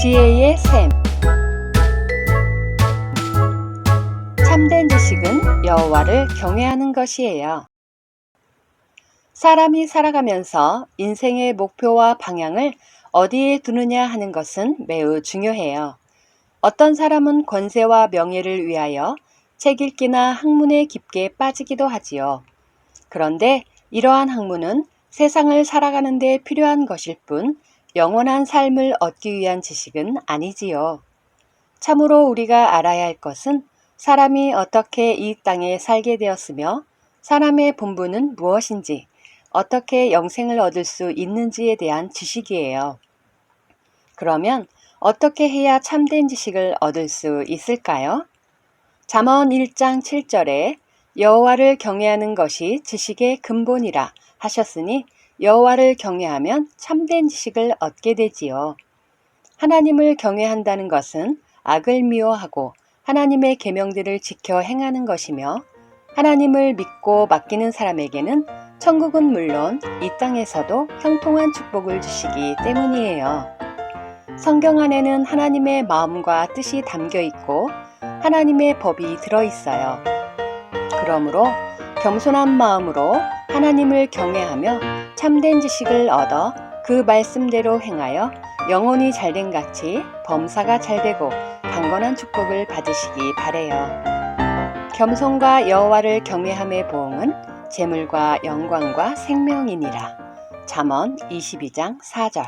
지혜의 샘 참된 지식은 여호와를 경외하는 것이에요. 사람이 살아가면서 인생의 목표와 방향을 어디에 두느냐 하는 것은 매우 중요해요. 어떤 사람은 권세와 명예를 위하여 책 읽기나 학문에 깊게 빠지기도 하지요. 그런데 이러한 학문은 세상을 살아가는 데 필요한 것일 뿐 영원한 삶을 얻기 위한 지식은 아니지요. 참으로 우리가 알아야 할 것은 사람이 어떻게 이 땅에 살게 되었으며 사람의 본분은 무엇인지 어떻게 영생을 얻을 수 있는지에 대한 지식이에요. 그러면 어떻게 해야 참된 지식을 얻을 수 있을까요? 잠언 1장 7절에 여호와를 경외하는 것이 지식의 근본이라 하셨으니 여호와를 경외하면 참된 지식을 얻게 되지요. 하나님을 경외한다는 것은 악을 미워하고 하나님의 계명들을 지켜 행하는 것이며 하나님을 믿고 맡기는 사람에게는 천국은 물론 이 땅에서도 형통한 축복을 주시기 때문이에요. 성경 안에는 하나님의 마음과 뜻이 담겨 있고 하나님의 법이 들어 있어요. 그러므로 겸손한 마음으로 하나님을 경외하며 참된 지식을 얻어 그 말씀대로 행하여 영혼이 잘된 같이 범사가 잘되고 강건한 축복을 받으시기 바래요. 겸손과 여호와를 경외함의 보응은 재물과 영광과 생명이니라. 잠언 22장 4절